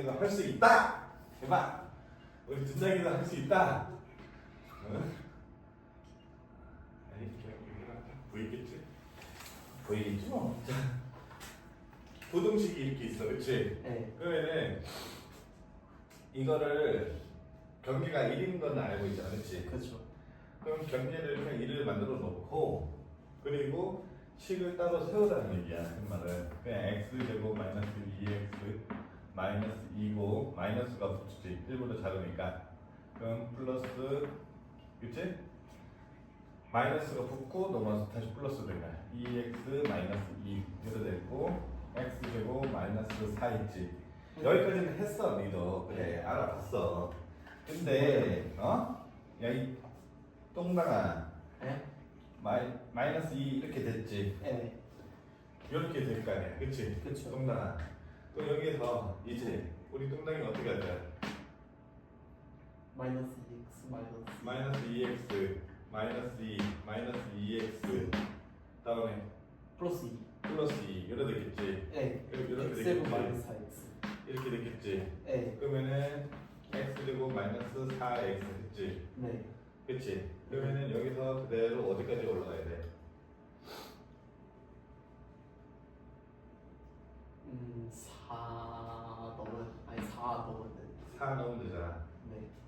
둔장이도 할수 있다. 해봐. 우리 둔장이도 할수 있다. 응? 아니 보이겠지? 보이겠지 뭐. 자, 부등식이 이렇게 있어, 그렇지? 네. 그러면은 이거를 경계가 1인 건 알고 있잖아, 그렇지? 그렇죠. 그럼 경계를 그냥 1을 만들어 놓고 그리고 식을 따로 세우라는 얘기야 그 말은 그냥 x 제곱 마이너스 2x 마이너스 2고 마이너스가 붙이지 1보다 작으니까 그럼 플러스 그치? 마이너스가 붙고 넘어서 다시 플러스 거야 2x 마이너스 2 이렇게 됐고 x 제곱 마이너스 4 있지 여기까지는 했어 니도 그래 알아봤어 근데 어? 야이 똥당아 네. 마이, 마이너스 2 이렇게 됐지 네. 이렇게 될 거 아니야 그치? 그쵸. 똥당아 그럼 여기에서 이제 우리 똥당이 어떻게 하자 마이너스 2x 마이너스. 마이너스 2x 마이너스 2 마이너스 2x 다음에 플러스 2. 플러스 2 이렇게 되겠지 네. 이렇게 이렇게 x 되겠지 마이너스 4x. 이렇게 되겠지 네. 그러면은 x 제곱 마이너스 4x 됐지 네. 그치? 그러면은 여기서 그대로 어디까지 올라가야 돼?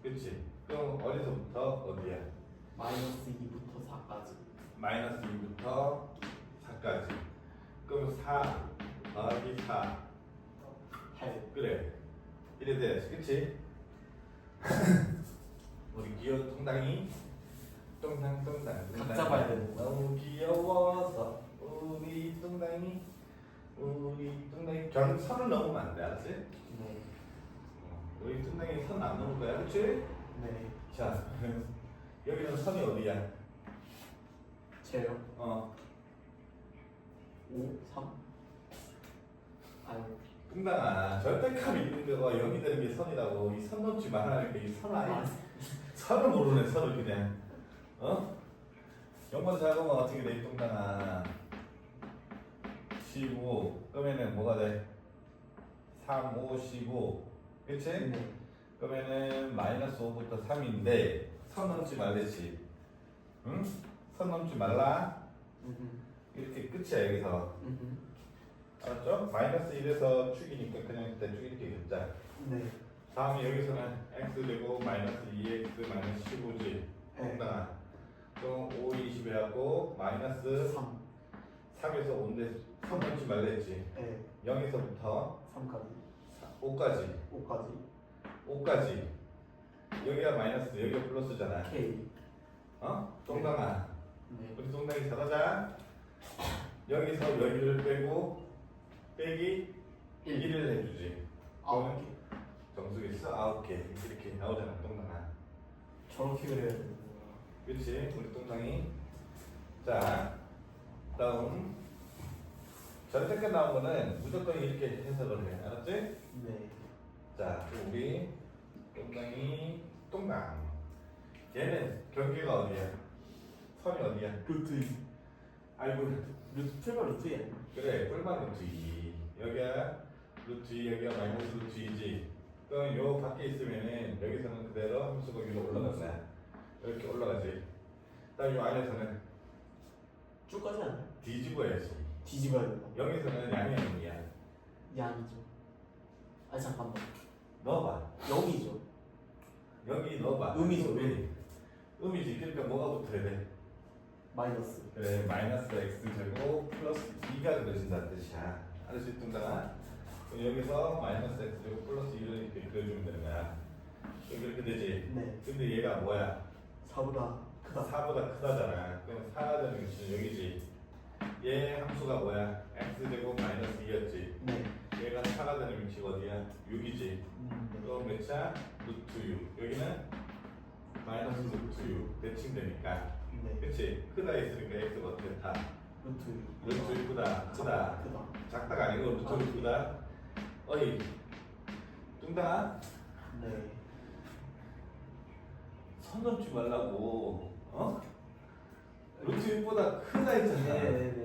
그치? 그럼 어디서부터 어디야? 마이너스 2부터 4까지. 마이너스 2부터 4까지 그럼 4 더하기 4 8. 그래 이래 돼야지 그치? 우리 귀여운 똥당 똥당 똥당. 각 잡아야 되는 거야. 너무 귀여워서 우리 똥당이 우리 똥당이 결 선을 넘으면 안돼 알았지? 네. 어, 우리 똥당이 선안 넘을 거야 그치? 네. 자 여기는 선이 어디야? 제요. 어 5, 3. 아니. 뚱당아 절대값 있는 거가 여기 되는 게 선이라고 이 선 넘지 말라니까 이선 아니 선을 모르네 선을 그냥 어? 0번 작으면 어떻게 돼 뚱당아 15 그러면은 뭐가 돼? 3, 5, 15 그치? 네. 그러면은 마이너스 5부터 3인데 선 넘지 말랬지 응? 선 넘지 말라 음. 이렇게 끝이야 여기서 음. 알았죠? 마이너스 1에서 축이니까 그냥 일단 축 이렇게 긋자 네. 다음에 여기서는 x제곱 마이너스 2x 마이너스 15지 네. 정당한 그럼 5, 20 해갖고 마이너스 3. 3에서 5인데 3 넘지 말랬지 네. 0에서부터 3까지. 5까지 5까지. 5까지 여기가 마이너스 여기가 플러스잖아 K. 어? 동당아 네. 우리 동당이 잘하자 여기서 여기를 빼고 빼기 1. 1을 해주지 아홉 개. 정수기 있어? 아홉 개 이렇게 나오잖아 동당아 저렇게 그려야 되는구나. 그렇지 우리 동상이 자 다음 전태껏 나온 거는 무조건 이렇게 해석을 해 알았지? 네. 자 우리 동상이 동강 얘는 경계가 어디야? 선이 어디야? 루트 2. 알고 루트 풀과 루트 2 아니야? 그래 뿔만 루트 2 여기가 루트 2 여기가 마이너스 루트 2지 그럼 요 밖에 있으면은 여기서는 그대로 함수가 위로 올라간다 이렇게 올라가지 그다음 요 안에서는 쭉 가지 않아요? 뒤집어야지 뒤집어야 된다. 여기서는 양의 의미야 양이죠. 아 잠깐만. 넣어봐 0이죠. 여기 넣어봐 음이죠, 음이 음이지 그러니까 뭐가 붙어야 돼? 마이너스. 그래 마이너스 x 제곱 플러스 2가 그려진다는 뜻이야 알수 있던가? 그럼 여기서 마이너스 x 제곱 플러스 2를 이렇게 그려주면 되는 거야 여기 이렇게 되지? 네. 근데 얘가 뭐야? 4보다 크다. 4보다 크다잖아 그럼 4가 되는 것이 여기지 얘 함수가 뭐야? x 제곱 마이너스 2였지 네. 4가 되는 위치가 어디야? 6이지 음, 네. 그럼 몇 차? 루트 6 여기는 마이너스 루트 6 대칭되니까 네. 그치? 크다 있으니까 x가 어떻게 다 루트 6. 루트 6 크다 크다 크다. 작다가 아니고 루트 6 크다 어이 뚱당아 네. 선 넘지 말라고 어? 루트 6보다 크다 했잖아 네 네네네. 어?